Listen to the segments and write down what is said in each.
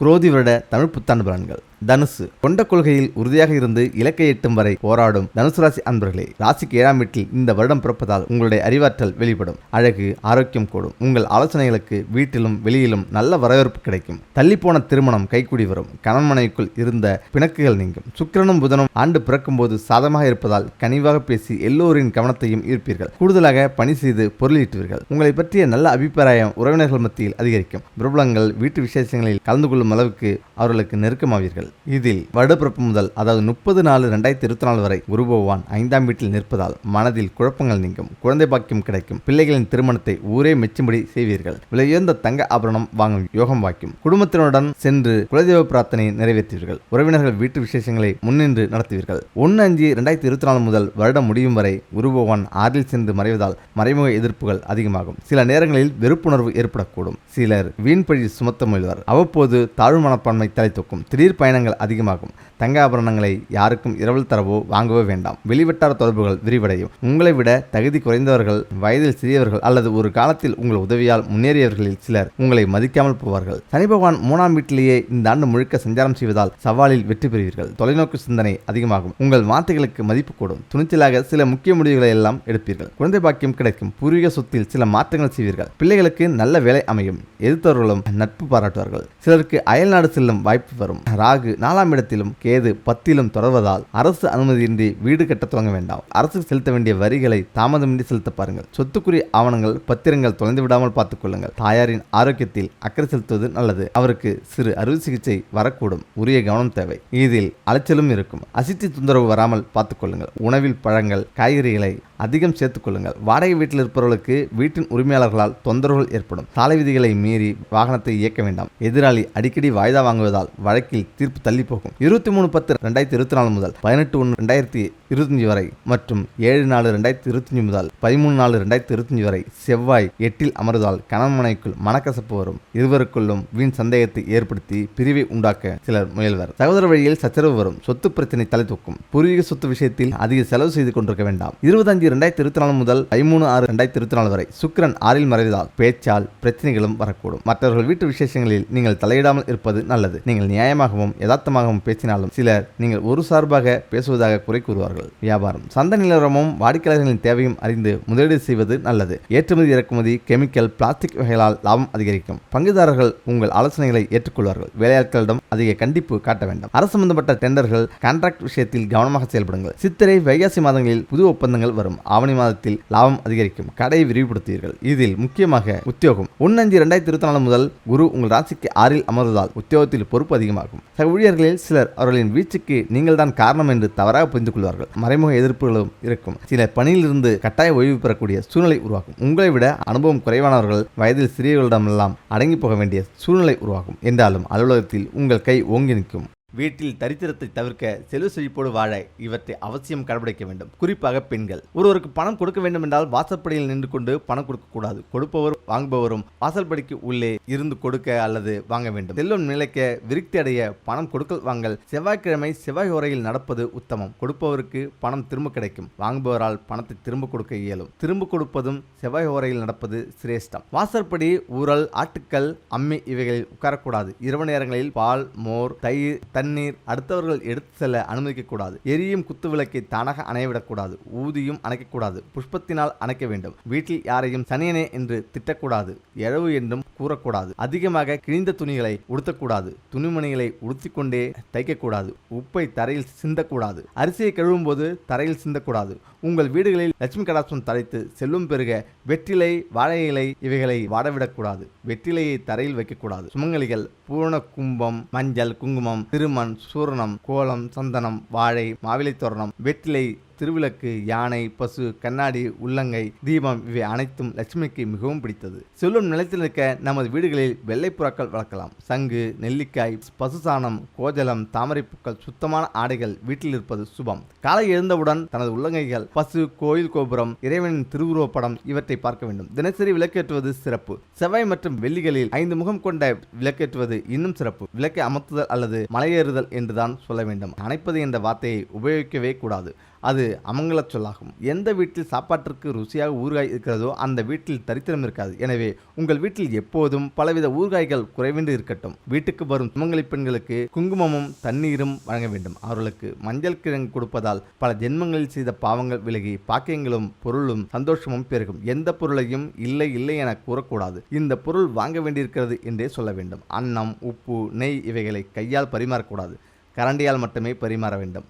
குரோதி வருட தமிழ் புத்தாண்டு பலன்கள். தனுசு. கொண்ட கொள்கையில் உறுதியாக இருந்து இலக்கை எட்டும் வரை போராடும் தனுசு ராசி அன்பர்களே ராசிக்கு ஏழாம் வீட்டில் இந்த வருடம் பிறப்பதால் உங்களுடைய அறிவாற்றல் வெளிப்படும். அழகு ஆரோக்கியம் கூடும். உங்கள் ஆலோசனைகளுக்கு வீட்டிலும் வெளியிலும் நல்ல வரவேற்பு கிடைக்கும். தள்ளிப்போன திருமணம் கைக்கூடி வரும். கணவன்மனைக்குள் இருந்த பிணக்குகள் நீங்கும். சுக்கிரனும் புதனும் ஆண்டு பிறக்கும்போது சாதமாக இருப்பதால் கனிவாக பேசி எல்லோரின் கவனத்தையும் ஈர்ப்பீர்கள். கூடுதலாக பணி செய்து பொருளீட்டுவீர்கள் உங்களை பற்றிய நல்ல அபிப்பிராயம் உறவினர்கள் மத்தியில் அதிகரிக்கும். பிரபலங்கள் வீட்டு விசேஷங்களில் கலந்து கொள்ளும் அளவுக்கு அவர்களுக்கு நெருக்கமாவீர்கள். இதில் வருடப்பிறப்பு முதல் அதாவது முப்பது நாலு ரெண்டாயிரத்தி இருபத்தி நாலு வரை குரு பகவான் ஐந்தாம் வீட்டில் நிற்பதால் மனதில் குழப்பங்கள் நீங்கும் குழந்தை பாக்கியம் கிடைக்கும் பிள்ளைகளின் திருமணத்தை ஊரே மெச்சும்படி செய்வீர்கள். விலையுயர்ந்த தங்க ஆபரணம் வாங்கும் யோகம் வாய்க்கும். குடும்பத்தினருடன் சென்று குலதெய்வ பிரார்த்தனை நிறைவேற்றுவீர்கள். உறவினர்கள் வீட்டு விசேஷங்களை முன்னின்று நடத்துவீர்கள். ஒன்று அஞ்சு ரெண்டாயிரத்தி இருபத்தி நாலு முதல் வருடம் முடியும் வரை குரு பகவான் ஆறில் சென்று மறைவதால் மறைமுக எதிர்ப்புகள் அதிகமாகும். சில நேரங்களில் வெறுப்புணர்வு ஏற்படக்கூடும். சிலர் வீண்பழி சுமத்த முயல்வர். அவ்வப்போது தாழ்வு மனப்பான்மை தலை தூக்கும். திடீர் பயணங்கள் அதிகமாகும். தங்க ஆபரணங்களை யாருக்கும் இரவல் தரவோ வாங்கவோ வேண்டாம். வெளிவட்டார தொடர்புகள் விரிவடையும். உங்களை விட தகுதி குறைந்தவர்கள் வயதில் சிறியவர்கள் அல்லது ஒரு காலத்தில் உங்கள் உதவியால் முன்னேறியவர்களில் சிலர் உங்களை மதிக்காமல் போவார்கள். சனி பகவான் மூணாம் வீட்டிலேயே இந்த ஆண்டு முழுக்க சஞ்சாரம் செய்வதால் சவாலில் வெற்றி பெறுவீர்கள். தொலைநோக்கு சிந்தனை அதிகமாகும். உங்கள் வார்த்தைகளுக்கு மதிப்பு கூடும். துணிச்சலாக சில முக்கிய முடிவுகளை எல்லாம் எடுப்பீர்கள். குழந்தை பாக்கியம் கிடைக்கும். பூர்வீக சொத்தில் சில மாற்றங்கள் செய்வீர்கள். பிள்ளைகளுக்கு நல்ல வேலை அமையும். எதிர்த்தவர்களும் நட்பு பாராட்டுவார்கள். சிலருக்கு அயல்நாடு செல்லும் வாய்ப்பு வரும். ராகு நாலாம் இடத்திலும் கேது பத்திலும் தொடர்வதால் அரசு அனுமதியின்றி வீடு கட்ட தொடங்க வேண்டாம். அரசு செலுத்த வேண்டிய வரிகளை தாமதமின்றி செலுத்த பாருங்கள். சொத்துக்குரிய ஆவணங்கள் பத்திரங்கள் தொலைந்து விடாமல் பார்த்துக் கொள்ளுங்கள். தாயாரின் ஆரோக்கியத்தில் அக்கறை செலுத்துவது நல்லது. அவருக்கு சிறு அறுவை சிகிச்சை வரக்கூடும். உரிய கவனம் தேவை. இதில் அலைச்சலும் இருக்கும். அசித்தி தொந்தரவு வராமல் பார்த்துக் கொள்ளுங்கள். உணவில் பழங்கள் காய்கறிகளை அதிகம் சேர்த்துக் கொள்ளுங்கள். வாடகை வீட்டில் இருப்பவர்களுக்கு வீட்டின் உரிமையாளர்களால் தொந்தரவுகள் ஏற்படும். சாலை விதிகளை மீறி வாகனத்தை இயக்க வேண்டாம். எதிராளி அடிக்கடி வாய்தா வாங்குவதால் வழக்கில் தீர்ப்பு தள்ளி போகும் இருபத்தி மூணு பத்து ரெண்டாயிரத்தி இருபத்தி நாலு முதல் பதினெட்டு ஒன்று ரெண்டாயிரத்தி இருபத்தஞ்சு வரை மற்றும் ஏழு நாலு ரெண்டாயிரத்தி இருபத்தஞ்சு முதல் பதிமூணு நாலு ரெண்டாயிரத்தி இருபத்தஞ்சு வரை செவ்வாய் எட்டில் அமர்வதால் கணவனைக்குள் மனக்கசப்பு வரும். இருவருக்குள்ளும் வீண் சந்தேகத்தை ஏற்படுத்தி பிரிவை உண்டாக்க சிலர் முயல்வர். சகோதர வழியில் சச்சரவு வரும். சொத்து பிரச்சனை தலை தூக்கும். பூர்வீக சொத்து விஷயத்தில் அதிக செலவு செய்து கொண்டிருக்க வேண்டாம். இருபத்தஞ்சு ரெண்டாயிரத்தி இருபத்தி நாலு முதல் பதிமூணு ஆறு ரெண்டாயிரத்தி இருபத்தி நாலு வரை சுக்கரன் ஆறில் மறைவதால் பேச்சால் பிரச்சனைகளும் வரக்கூடும். மற்றவர்கள் வீட்டு விசேஷங்களில் நீங்கள் தலையிடாமல் இருப்பது நல்லது. நீங்கள் நியாயமாகவும் யதார்த்தமாகவும் பேசினாலும் சிலர் நீங்கள் ஒரு சார்பாக பேசுவதாக குறை கூறுவார்கள். வியாபாரம். சந்தை நிலவரமும் வாடிக்கையாளர்களின் தேவையும் அறிந்து முதலீடு செய்வது நல்லது. ஏற்றுமதி இறக்குமதி கெமிக்கல் பிளாஸ்டிக் வகைகளால் லாபம் அதிகரிக்கும். பங்குதாரர்கள் உங்கள் ஆலோசனைகளை ஏற்றுக்கொள்வார்கள். வேலையாட்களிடம் அதிக கண்டிப்பு காட்ட வேண்டாம். அரசு சம்பந்தப்பட்ட டெண்டர்கள் கான்ட்ராக்ட் விஷயத்தில் கவனமாக செயல்படுங்கள். சித்திரை வைகாசி மாதங்களில் புது ஒப்பந்தங்கள் வரும். ஆவணி மாதத்தில் லாபம் அதிகரிக்கும். கடையை விரிவுபடுத்துவீர்கள். இதில் முக்கியமாக உத்தியோகம். ஒன்னஞ்சு அஞ்சு ரெண்டாயிரத்தி இருபத்தி நாலு முதல் குரு உங்கள் ராசிக்கு ஆறில் அமர்வதால் உத்தியோகத்தில் பொறுப்பு அதிகமாகும். சக ஊழியர்களில் சிலர் அவர்களின் வீச்சுக்கு நீங்கள் தான் காரணம் என்று தவறாக புரிந்து கொள்வார்கள். மறைமுக எதிர்ப்புகளும் இருக்கும். சில பணியிலிருந்து கட்டாய ஓய்வு பெறக்கூடிய சூழ்நிலை உருவாகும். உங்களை விட அனுபவம் குறைவானவர்கள் வயதில் சிறியவர்களிடமெல்லாம் அடங்கி போக வேண்டிய சூழ்நிலை உருவாகும். என்றாலும் அலுவலகத்தில் உங்கள் கை ஓங்கி நிற்கும். வீட்டில் தரித்திரத்தை தவிர்க்க செல்வ செழிப்போடு வாழ இவற்றை அவசியம் கடைபிடிக்க வேண்டும். குறிப்பாக பெண்கள். ஒருவருக்கு பணம் கொடுக்க வேண்டும் என்றால் வாசற்படியில் நின்று கொண்டு பணம் கொடுக்கக்கூடாது கொடுப்பவர் வாங்குபவரும் வாசல்படிக்கு உள்ளே இருந்து கொடுக்க அல்லது வாங்க வேண்டும். செல்வம் நிலைக்க விருத்தி அடைய பணம் கொடுக்கல் வாங்கல் செவ்வாய்க்கிழமை செவ்வாய் உரையில் நடப்பது உத்தமம். கொடுப்பவருக்கு பணம் திரும்ப கிடைக்கும். வாங்குபவரால் பணத்தை திரும்ப கொடுக்க இயலும். திரும்ப கொடுப்பதும் செவ்வாய் உரையில் நடப்பது சிரேஷ்டம். வாசற்படி ஊரல் ஆட்டுக்கள் அம்மி இவைகளில் உட்காரக்கூடாது. இரவு நேரங்களில் பால் மோர் தயிர் தண்ணீர் அடுத்தவர்கள் எடுத்து செல்ல அனுமதிக்கக்கூடாது. எரியும் குத்து விளக்கை தானாக அணையவிடக்கூடாது. ஊதியும் அணைக்கக்கூடாது. புஷ்பத்தினால் அணைக்க வேண்டும். வீட்டில் யாரையும் சனியனே என்று திட்டக்கூடாது. எழவு என்றும் கூறக்கூடாது. அதிகமாக கிழிந்த துணிகளை உடுத்தக்கூடாது. துணிமணிகளை உடுத்திக்கொண்டே தைக்கக்கூடாது. உப்பை தரையில் சிந்தக்கூடாது. அரிசியை கழுவும் போது தரையில் சிந்தக்கூடாது. உங்கள் வீடுகளில் லட்சுமி கடாசம் தழைத்து செல்லும் பெருக வெற்றிலை வாழை இலை இவைகளை வாடவிடக்கூடாது. வெற்றிலையை தரையில் வைக்கக்கூடாது. சுமங்கலிகள் பூரண கும்பம் மஞ்சள் குங்குமம் திருமண் சூரணம் கோலம் சந்தனம் வாழை மாவிலை தோரணம் வெற்றிலை திருவிளக்கு யானை பசு கண்ணாடி உள்ளங்கை தீபம் இவை அனைத்தும் லட்சுமிக்கு மிகவும் பிடித்தது. செல்வம் நிலத்தில் இருக்க நமது வீடுகளில் வெள்ளை புறாக்கள் வளர்க்கலாம். சங்கு நெல்லிக்காய் பசுசாணம் கோஜலம் தாமரைப்பூக்கள் சுத்தமான ஆடைகள் வீட்டில் இருப்பது சுபம். காலை எழுந்தவுடன் தனது உள்ளங்கைகள் பசு கோயில் கோபுரம் இறைவனின் திருவுருவப்படம் இவற்றை பார்க்க வேண்டும். தினசரி விளக்கேற்றுவது சிறப்பு. செவ்வாய் மற்றும் வெள்ளிகளில் ஐந்து முகம் கொண்ட விளக்கேற்றுவது இன்னும் சிறப்பு. விளக்கை அமர்த்துதல் அல்லது மலையேறுதல் என்றுதான் சொல்ல வேண்டும். அணைப்பது என்ற வார்த்தையை உபயோகிக்கவே கூடாது. அது அமங்கல சொல்லாகும். எந்த வீட்டில் சாப்பாட்டிற்கு ருசியாக ஊறுகாய் இருக்கிறதோ அந்த வீட்டில் தரித்திரம் இருக்காது. எனவே உங்கள் வீட்டில் எப்போதும் பலவித ஊறுகாய்கள் குறைவின்றி இருக்கட்டும். வீட்டுக்கு வரும் சுமங்கலி பெண்களுக்கு குங்குமமும் தண்ணீரும் வழங்க வேண்டும். அவர்களுக்கு மஞ்சள் கிழங்கு கொடுப்பதால் பல ஜென்மங்களில் செய்த பாவங்கள் விலகி பாக்கியங்களும் பொருளும் சந்தோஷமும் பெருகும். எந்த பொருளையும் இல்லை இல்லை என கூறக்கூடாது. இந்த பொருள் வாங்க வேண்டியிருக்கிறது என்றே சொல்ல வேண்டும். அன்னம் உப்பு நெய் இவைகளை கையால் பரிமாறக்கூடாது. கரண்டியால் மட்டுமே பரிமாற வேண்டும்.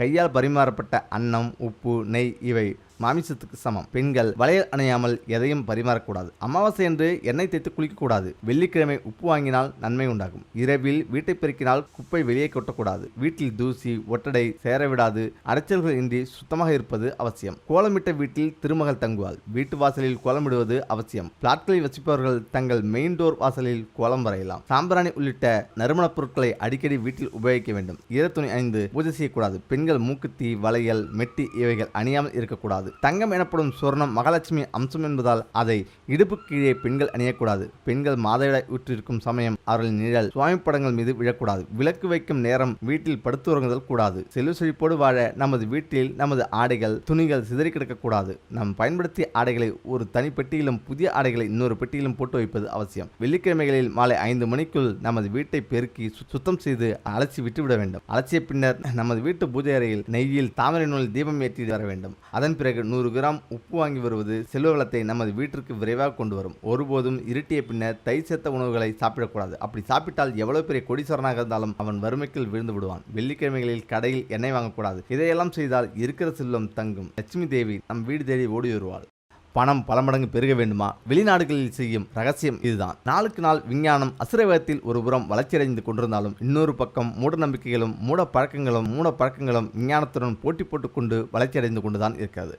கையால் பரிமாறப்பட்ட அன்னம் உப்பு நெய் இவை மாமிசத்துக்கு சமம். பெண்கள் வளையல் அணியாமல் எதையும் பரிமாறக்கூடாது. அமாவாசை என்று எண்ணெய் தேய்த்து குளிக்கக்கூடாது. வெள்ளிக்கிழமை உப்பு வாங்கினால் நன்மை உண்டாகும். இரவில் வீட்டை பெருக்கினால் குப்பை வெளியே கொட்டக்கூடாது. வீட்டில் தூசி ஒட்டடை சேரவிடாது. அடைச்சல்கள் இன்றி சுத்தமாக இருப்பது அவசியம். கோலமிட்ட வீட்டில் திருமகள் தங்குவாள். வீட்டு வாசலில் கோலமிடுவது அவசியம். பிளாட்களில் வசிப்பவர்கள் தங்கள் மெயின் டோர் வாசலில் கோலம் வரையலாம். சாம்பிராணி உள்ளிட்ட நறுமணப் பொருட்களை அடிக்கடி வீட்டில் உபயோகிக்க வேண்டும். ஈரத்துணி அணிந்து பூஜை செய்யக்கூடாது. பெண்கள் மூக்குத்தி வளையல் மெட்டி இவைகள் அணியாமல் இருக்கக்கூடாது. தங்கம் எனப்படும் சொர்ணம் மகாலட்சுமி அம்சம் என்பதால் அதை இடுப்பு கீழே பெண்கள் அணியக்கூடாது. பெண்கள் மாதவிடாய் ஊற்றிருக்கும் சமயம் அவர்கள் நிழல் சுவாமி படங்கள் மீது விழக்கூடாது. விளக்கு வைக்கும் நேரம் வீட்டில் படுத்து உறங்குதல் கூடாது. செல்வ செழிப்போடு வாழ நமது வீட்டில் நமது ஆடைகள் துணிகள் சிதறி கிடக்கக்கூடாது. நாம் பயன்படுத்திய ஆடைகளை ஒரு தனி பெட்டியிலும் புதிய ஆடைகளை இன்னொரு பெட்டியிலும் போட்டு வைப்பது அவசியம். வெள்ளிக்கிழமைகளில் மாலை ஐந்து மணிக்குள் நமது வீட்டை பெருக்கி சுத்தம் செய்து அலசி விட்டுவிட வேண்டும். அலசிய பின்னர் நமது வீட்டு பூஜை அறையில் நெய்யில் தாமரை நூல் தீபம் ஏற்றி வர வேண்டும். அதன் பிறகு நூறு கிராம் உப்பு வாங்கி வருவது செல்வ வளத்தை நமது வீட்டிற்கு விரைவாக கொண்டு வரும். ஒருபோதும் இருட்டிய பின்னர் தை சேர்த்த உணவுகளை சாப்பிடக்கூடாது. அப்படி சாப்பிட்டால் எவ்வளவு பெரிய கொடிசவரனாக இருந்தாலும் அவன் வறுமைக்குள் விழுந்து விடுவான். வெள்ளிக்கிழமைகளில் கடையில் எண்ணெய் வாங்கக்கூடாது. இதையெல்லாம் செய்தால் இருக்கிற செல்வம் தங்கும். லட்சுமி தேவி நம் வீடு தேடி ஓடி வருவாள். பணம் பல மடங்கு பெருக வேண்டுமா? வெளிநாடுகளில் செய்யும் ரகசியம் இதுதான். நாளுக்கு நாள் விஞ்ஞானம் அசுரவேகத்தில் ஒரு புறம் வளர்ச்சியடைந்து கொண்டிருந்தாலும் இன்னொரு பக்கம் மூட நம்பிக்கைகளும் மூட பழக்கங்களும் மூட பழக்கங்களும் விஞ்ஞானத்துடன் போட்டி போட்டுக்கொண்டு வளர்ச்சியடைந்து கொண்டுதான் இருக்கிறது.